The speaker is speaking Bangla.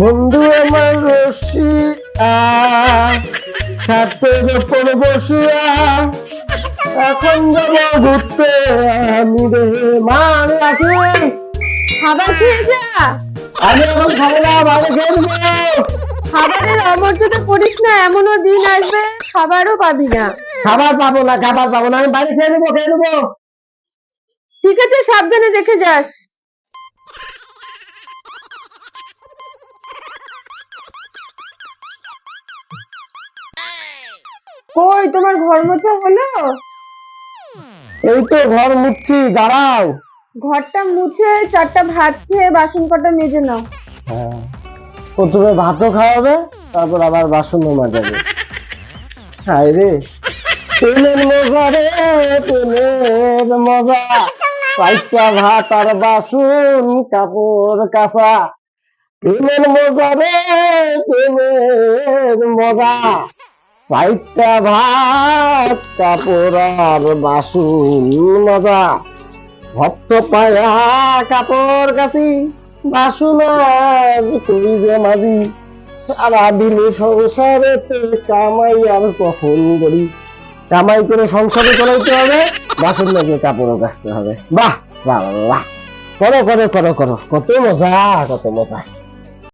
বন্ধু আমার রসিয়া ছাতের ওপর বসিয়া এখন যাব ঘুরতে। আমি রে মা আমি আছি খাবার খেয়ে যা। আমি এখন খাব না বাইরে খেয়ে খাবারের অমর্যাদা করিস না এমনও দিন আসবে খাবারও পাবি না। খাবার পাবো না খাবার পাবো না আমি বাইরে খেয়ে নেব খেয়ে নেব। ঠিক আছে সাবধানে দেখে যাস। কই তোমার ঘর মোছা হলো? এই তো ঘর মুচ্ছি দাঁড়াও। ঘরটা মুছে চারটা ভাত খেয়ে বাসন কটা মেজে নাও। হ্যাঁ। প্রথমে ভাতও খাওয়াবে তারপর আবার বাসনও মাজাবে। হায় রে। প্রেমের মজা রে প্রেমের মজা। পাইসা ভাত আর বাসন কাপড় কাঁচা। প্রেমের মজা রে প্রেমের মজা। পাইসা ভাত কাপড় আর বাসন মজা। ভক্ত পায়া কাপড় কাছি বাসন আর মাঝি সারাদিনে সংসারে কামাই আর কখন করি? কামাই করে সংসারে চলাইতে হবে, বাসন মেজে কাপড়ও কাচতে হবে। বাহ বাহ বাহ। করো করো করো করো। কত মজা কত মজা।